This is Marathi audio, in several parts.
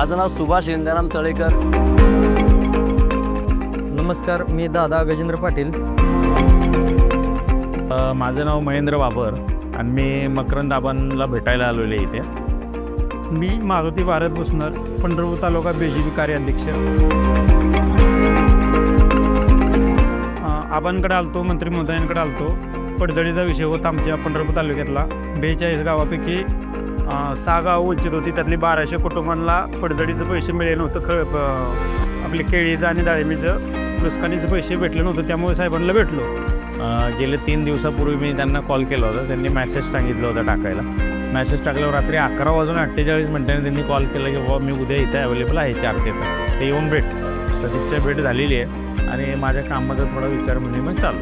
माझं नाव सुभाष गंगाराम तळेकर. नमस्कार मी दादा गजेंद्र पाटील. माझं नाव महेंद्र बाबर आणि मी मकरंद आबांना भेटायला आलेलो आहे इथे. मी मारुती भारत भुसनर पंढरपूर तालुका बी जे पी कार्याध्यक्ष. आबांकडे आलतो मंत्री महोदयांकडे आलतो. पडझडीचा विषय होता आमच्या पंढरपूर तालुक्यातला. बेचाळीस गावापैकी सहा गावं वंचित होती. त्यातली बाराशे कुटुंबांना पडझडीचं पैसे मिळेल नव्हतं. ख आपले केळीचं आणि डाळिंबीचं नुकसानीचे पैसे भेटले नव्हतं. त्यामुळे साहेबांना भेटलो. गेले तीन दिवसापूर्वी मी त्यांना कॉल केला होता. त्यांनी मॅसेज सांगितलं होतं टाकायला. मॅसेज टाकल्यावर रात्री अकरा वाजून अठ्ठेचाळीस मिनिटांनी त्यांनी कॉल केला की बाबा मी उद्या इथे अवेलेबल आहे चार ते सहा ते येऊन भेट. तर तिच्या भेट झालेली आहे. आणि माझ्या कामाचा थोडा विचार म्हणजे मग चालू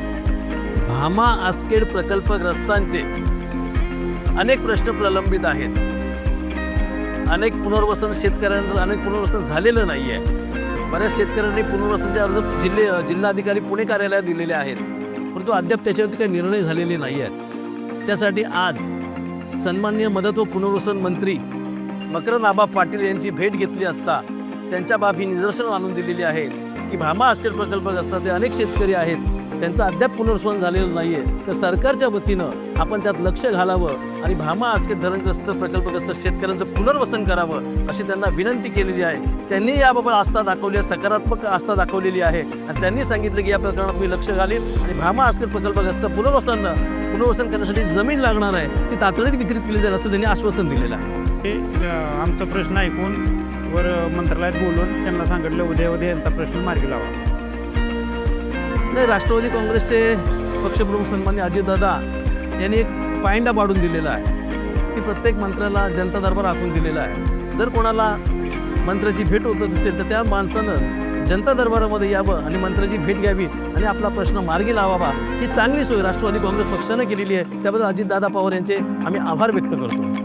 भामा आस्केड प्रकल्पग्रस्तांचे अनेक प्रश्न प्रलंबित आहेत. अनेक पुनर्वसन शेतकऱ्यांचं अनेक पुनर्वसन झालेलं नाही आहे बऱ्याच शेतकऱ्यांनी पुनर्वसनचे अर्ज जिल्हे जिल्हाधिकारी पुणे कार्यालयात दिलेले आहेत. परंतु अद्याप त्याच्यावरती काही निर्णय झालेले नाही आहेत त्यासाठी आज सन्माननीय मदत व पुनर्वसन मंत्री मकरंद पाटील यांची भेट घेतली असता त्यांच्या बाब ही निदर्शन आणून दिलेली आहे की भामा आस्केड प्रकल्पग्रस्तांचे अनेक शेतकरी आहेत. त्यांचं अद्याप पुनर्स्वन झालेलं नाही आहे तर सरकारच्या वतीनं आपण त्यात लक्ष घालावं आणि भामा आस्केड धरणग्रस्त प्रकल्पग्रस्त शेतकऱ्यांचं पुनर्वसन करावं अशी त्यांना विनंती केलेली आहे. त्यांनी याबाबत आस्था दाखवली आहे सकारात्मक आस्था दाखवलेली आहे. आणि त्यांनी सांगितलं की या प्रकरणात मी लक्ष घालीन आणि भामा आस्केड प्रकल्पग्रस्त पुनर्वसन पुनर्वसन करण्यासाठी जमीन लागणार आहे ती तातडीत वितरित केली जाईल असं त्यांनी आश्वासन दिलेलं आहे. आमचा प्रश्न ऐकून वर मंत्रालयात बोलून त्यांना सांगितलं उद्या उद्या यांचा प्रश्न मार्गी लावा. नाही राष्ट्रवादी काँग्रेसचे पक्षप्रमुख सन्मान्य अजितदादा यांनी एक पायंडा पाडून दिलेला आहे. की प्रत्येक मंत्र्याला जनता दरबार आखून दिलेला आहे. जर कोणाला मंत्र्याची भेट होत असेल तर त्या माणसानं जनता दरबारामध्ये यावं आणि मंत्र्याची भेट घ्यावी आणि आपला प्रश्न मार्गी लावावा. ही चांगली सोय राष्ट्रवादी काँग्रेस पक्षानं केलेली आहे. त्याबद्दल अजितदादा पवार यांचे आम्ही आभार व्यक्त करतो.